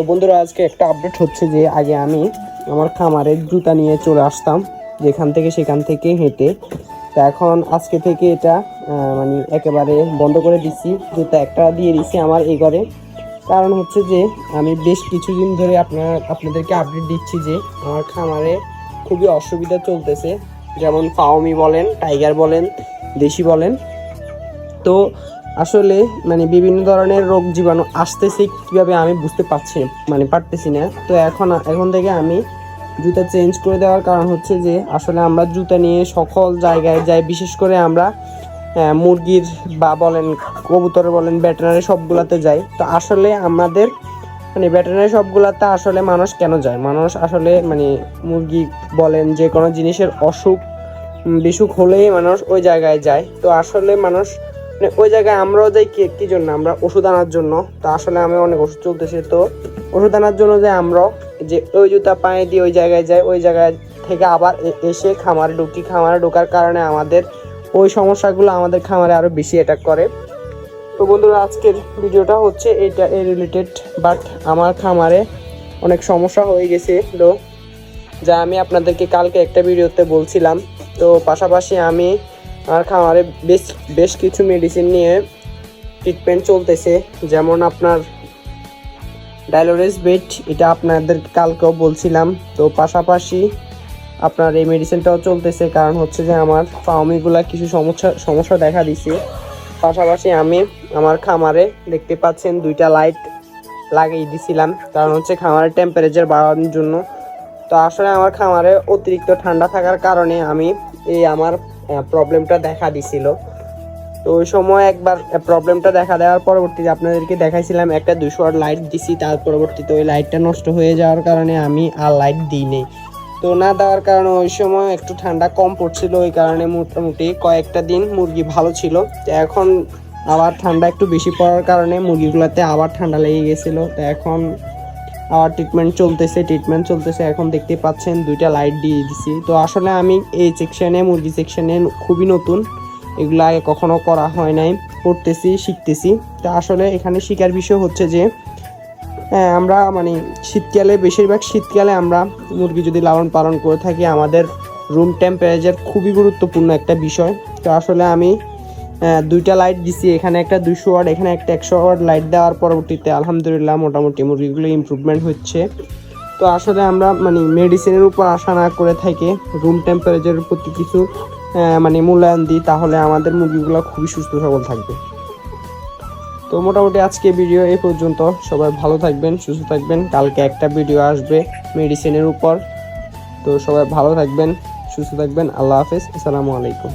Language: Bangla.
তো বন্ধুরা, আজকে একটা আপডেট হচ্ছে যে আগে আমি আমার খামারের জুতা নিয়ে চলে আসতাম, যেখান থেকে সেখান থেকে হেঁটে। তা এখন আজকে থেকে এটা মানে একেবারে বন্ধ করে দিচ্ছি জুতা একটা দিয়ে দিচ্ছি আমার এই ঘরে। কারণ হচ্ছে যে, আমি বেশ কিছুদিন ধরে আপনার, আপনাদেরকে আপডেট দিচ্ছি যে আমার খামারে খুবই অসুবিধা চলতেছে। যেমন ফাওমি বলেন, টাইগার বলেন, দেশি বলেন। তো আসলে মানে বিভিন্ন ধরনের রোগ জীবাণু আসতেছে, কীভাবে আমি বুঝতে পারছি মানে পারতেছি না। তো এখন এখন থেকে আমি জুতা চেঞ্জ করে দেওয়ার কারণ হচ্ছে যে, আসলে আমরা জুতা নিয়ে সকল জায়গায় যাই, বিশেষ করে আমরা মুরগির বা বলেন কবুতর, বলেন ব্যাটারি সবগুলাতে যাই। তো আসলে আমাদের মানে ব্যাটারি সবগুলাতে আসলে মানুষ কেন যায়? মানুষ আসলে মানে মুরগি বলেন যে কোনো জিনিসের অসুখ বিসুখ হলেই মানুষ ওই জায়গায় যায়। তো আসলে মানুষ মানে ওই জায়গায় আমরাও যাই কি জন্য? আমরা ওষুধ আনার জন্য। তো আসলে আমি অনেক ওষুধ চলতেছে তো। ওষুধ আনার জন্য যে আমরা যে ওই জুতা পায়ে দিয়ে ওই জায়গায় যাই, ওই জায়গায় থেকে আবার এ- এসে খামারে ঢুকি। খামারে ঢোকার কারণে আমাদের ওই সমস্যাগুলো আমাদের খামারে আরও বেশি অ্যাটাক করে। তো বন্ধুরা, আজকের ভিডিওটা হচ্ছে এটা এর রিলেটেড বাট আমার খামারে অনেক সমস্যা হয়ে গেছে তো, যা আমি আপনাদেরকে কালকে একটা ভিডিওতে বলছিলাম। তো পাশাপাশি আমি আমার খামারে বেশ বেশ কিছু মেডিসিন নিয়ে ট্রিটমেন্ট চলতেছে। যেমন আপনার ডায়লোরেস বেড এটা আপনাদের কালকেও বলছিলাম। তো পাশাপাশি আপনার এই মেডিসিনটাও চলতেছে। কারণ হচ্ছে যে আমার ফাউমিগুলা কিছু সমস্যা সমস্যা দেখা দিছে। পাশাপাশি আমি আমার খামারে দেখতে পাচ্ছেন দুইটা লাইট লাগিয়ে দিছিলাম। কারণ হচ্ছে খামারের টেম্পারেচার বাড়ানোর জন্য। তো আসলে আমার খামারে অতিরিক্ত ঠান্ডা থাকার কারণে আমি এই আমার প্রবলেমটা দেখা দিছিল। তো ওই সময় একবার প্রবলেমটা দেখা দেওয়ার পরবর্তীতে আপনাদেরকে দেখাইছিলাম, একটা দুশো ওয়াট লাইট দিছি, তার পরবর্তীতে ওই লাইটটা নষ্ট হয়ে যাওয়ার কারণে আমি আর লাইট দিই তো না দেওয়ার কারণে ওই সময় একটু ঠান্ডা কম পড়ছিল, ওই কারণে মোটামুটি কয়েকটা দিন মুরগি ভালো ছিল। তো এখন আবার ঠান্ডা একটু বেশি পড়ার কারণে মুরগিগুলোতে আবার ঠান্ডা লেগে গেছিল। তো এখন ট্রিটমেন্ট চলতেছে ট্রিটমেন্ট চলতেছে। এখন দেখতে পাচ্ছেন দুইটা লাইট দিয়ে দিছি। তো আসলে আমি এই সেকশনে মুরগি সেকশনে খুবই নতুন। এগুলো আগে কখনো করা হয় নাই। পড়তেছি, শিখতেছি। তো আসলে এখানে শিকার বিষয় হচ্ছে যে আমরা মানে শীতকালে, বেশিরভাগ শীতকালে আমরা মুরগি যদি লালন পালন করে থাকি, আমাদের রুম টেম্পারেচার খুবই গুরুত্বপূর্ণ একটা বিষয়। তো আসলে আমি দুইটা লাইট দিছি, এখানে একটা দুশো ওয়াট এখানে একটা একশো ওয়াট লাইট দেওয়ার পরবর্তীতে আলহামদুলিল্লাহ মোটামুটি মুরগিগুলো ইমপ্রুভমেন্ট হচ্ছে। তো আসলে আমরা মানে মেডিসিনের উপর আশা না করে থেকে রুম টেম্পারেচারের প্রতি কিছু মানে মূল্যায়ন দিই, তাহলে আমাদের মুরগিগুলো খুবই সুস্থ সবল থাকবে। তো মোটামুটি আজকে ভিডিও এই পর্যন্ত সবাই ভালো থাকবেন, সুস্থ থাকবেন। কালকে একটা ভিডিও আসবে মেডিসিনের উপর। তো সবাই ভালো থাকবেন, সুস্থ থাকবেন। আল্লাহ হাফেজ, আসসালামু আলাইকুম।